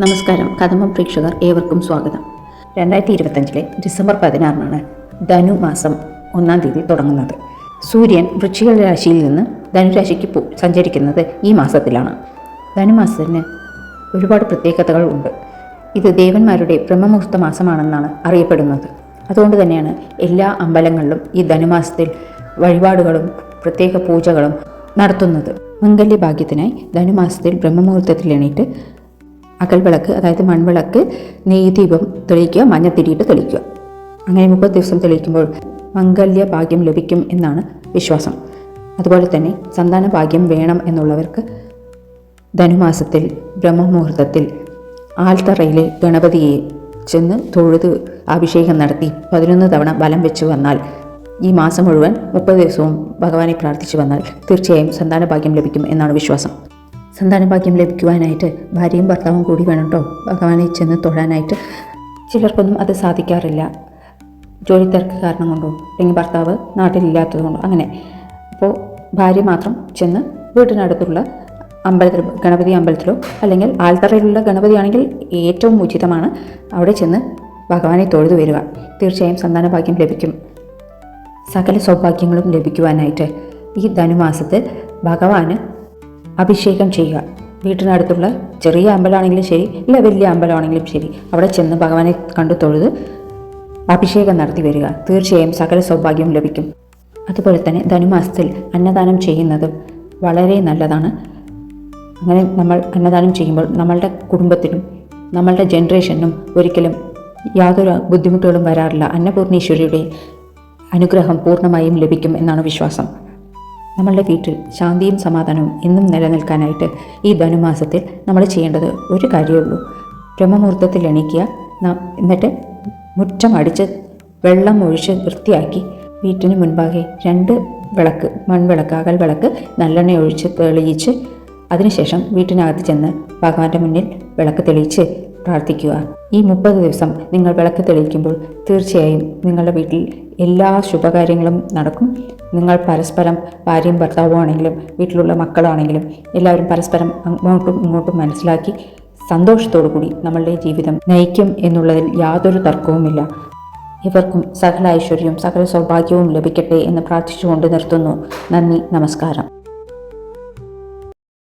നമസ്കാരം. കഥമം പ്രേക്ഷകർ ഏവർക്കും സ്വാഗതം. രണ്ടായിരത്തി ഇരുപത്തഞ്ചിലെ ഡിസംബർ പതിനാറിനാണ് ധനു മാസം ഒന്നാം തീയതി തുടങ്ങുന്നത്. സൂര്യൻ വൃശ്ചിക രാശിയിൽ നിന്ന് ധനുരാശിക്ക് പോ- സഞ്ചരിക്കുന്നത് ഈ മാസത്തിലാണ്. ധനുമാസത്തിന് ഒരുപാട് പ്രത്യേകതകൾ ഉണ്ട്. ഇത് ദേവന്മാരുടെ ബ്രഹ്മമുഹൂർത്ത മാസമാണെന്നാണ് അറിയപ്പെടുന്നത്. അതുകൊണ്ട് തന്നെയാണ് എല്ലാ അമ്പലങ്ങളിലും ഈ ധനുമാസത്തിൽ വഴിപാടുകളും പ്രത്യേക പൂജകളും നടത്തുന്നത്. മംഗല്യ ഭാഗ്യത്തിനായി ധനുമാസത്തിൽ ബ്രഹ്മമുഹൂർത്തത്തിൽ എണീറ്റ് അകൽവിളക്ക് അതായത് മൺവിളക്ക് നെയ്ദീപം തെളിയിക്കുക മഞ്ഞത്തിരിയിട്ട് തെളിയിക്കുക. അങ്ങനെ മുപ്പത് ദിവസം തെളിയിക്കുമ്പോൾ മംഗല്യ ഭാഗ്യം ലഭിക്കും എന്നാണ് വിശ്വാസം. അതുപോലെ തന്നെ സന്താന ഭാഗ്യം വേണം എന്നുള്ളവർക്ക് ധനുമാസത്തിൽ ബ്രഹ്മമുഹൂർത്തത്തിൽ ആൽത്തറയിലെ ഗണപതിയെ ചെന്ന് തൊഴുത് അഭിഷേകം നടത്തി പതിനൊന്ന് തവണ ബലം വെച്ച് വന്നാൽ ഈ മാസം മുഴുവൻ മുപ്പത് ദിവസവും ഭഗവാനെ പ്രാർത്ഥിച്ചു വന്നാൽ തീർച്ചയായും സന്താന ഭാഗ്യം ലഭിക്കും എന്നാണ് വിശ്വാസം. സന്താന ഭാഗ്യം ലഭിക്കുവാനായിട്ട് ഭാര്യയും ഭർത്താവും കൂടി വേണം കേട്ടോ ഭഗവാനെ ചെന്ന് തൊഴാനായിട്ട്. ചിലർക്കൊന്നും അത് സാധിക്കാറില്ല. ജോലി തിരക്ക് കാരണം കൊണ്ടോ അല്ലെങ്കിൽ ഭർത്താവ് നാട്ടിലില്ലാത്തത് കൊണ്ടോ അങ്ങനെ. അപ്പോൾ ഭാര്യ മാത്രം ചെന്ന് വീട്ടിനടുത്തുള്ള അമ്പലത്തിൽ ഗണപതി അമ്പലത്തിലോ അല്ലെങ്കിൽ ആൽത്തറയിലുള്ള ഗണപതിയാണെങ്കിൽ ഏറ്റവും ഉചിതമാണ് അവിടെ ചെന്ന് ഭഗവാനെ തൊഴുതു വരിക. തീർച്ചയായും സന്താനഭാഗ്യം ലഭിക്കും. സകല സൗഭാഗ്യങ്ങളും ലഭിക്കുവാനായിട്ട് ഈ ധനുമാസത്തിൽ ഭഗവാന് അഭിഷേകം ചെയ്യുക. വീട്ടിനടുത്തുള്ള ചെറിയ അമ്പലമാണെങ്കിലും ശരി ഇല്ല വലിയ അമ്പലമാണെങ്കിലും ശരി. അവിടെ ചെന്ന് ഭഗവാനെ കണ്ടു തൊഴുത് അഭിഷേകം നടത്തി വരിക. തീർച്ചയായും സകല സൗഭാഗ്യവും ലഭിക്കും. അതുപോലെ തന്നെ ധനുമാസത്തിൽ അന്നദാനം ചെയ്യുന്നതും വളരെ നല്ലതാണ്. അങ്ങനെ നമ്മൾ അന്നദാനം ചെയ്യുമ്പോൾ നമ്മളുടെ കുടുംബത്തിനും നമ്മളുടെ ജനറേഷനും ഒരിക്കലും യാതൊരു ബുദ്ധിമുട്ടുകളും വരാറില്ല. അന്നപൂർണീശ്വരിയുടെ അനുഗ്രഹം പൂർണമായും ലഭിക്കും എന്നാണ് വിശ്വാസം. നമ്മളുടെ വീട്ടിൽ ശാന്തിയും സമാധാനവും എന്നും നിലനിൽക്കാനായിട്ട് ഈ ധനുമാസത്തിൽ നമ്മൾ ചെയ്യേണ്ടത് ഒരു കാര്യമേ ഉള്ളൂ. ബ്രഹ്മമുഹൂർത്തത്തിൽ എണീക്കുക എന്നിട്ട് മുറ്റം അടിച്ച് വെള്ളം ഒഴിച്ച് വൃത്തിയാക്കി വീട്ടിന് മുൻപാകെ രണ്ട് വിളക്ക് മൺവിളക്ക് അകൽ വിളക്ക് നല്ലെണ്ണ ഒഴിച്ച് തെളിയിച്ച് അതിനുശേഷം വീട്ടിനകത്ത് ചെന്ന് ഭഗവാന്റെ മുന്നിൽ വിളക്ക് തെളിയിച്ച് പ്രാർത്ഥിക്കുക. ഈ മുപ്പത് ദിവസം നിങ്ങൾ വിളക്ക് തെളിയിക്കുമ്പോൾ തീർച്ചയായും നിങ്ങളുടെ വീട്ടിൽ എല്ലാ ശുഭകാര്യങ്ങളും നടക്കും. നിങ്ങൾ പരസ്പരം ഭാര്യയും ഭർത്താവും ആണെങ്കിലും വീട്ടിലുള്ള മക്കളാണെങ്കിലും എല്ലാവരും പരസ്പരം അങ്ങോട്ടും ഇങ്ങോട്ടും മനസ്സിലാക്കി സന്തോഷത്തോടു കൂടി നമ്മളുടെ ജീവിതം നയിക്കും എന്നുള്ളതിൽ യാതൊരു തർക്കവുമില്ല. ഇവർക്കും സകല ഐശ്വര്യവും സകല സൗഭാഗ്യവും ലഭിക്കട്ടെ എന്ന് പ്രാർത്ഥിച്ചുകൊണ്ട് നിർത്തുന്നു. നന്ദി നമസ്കാരം.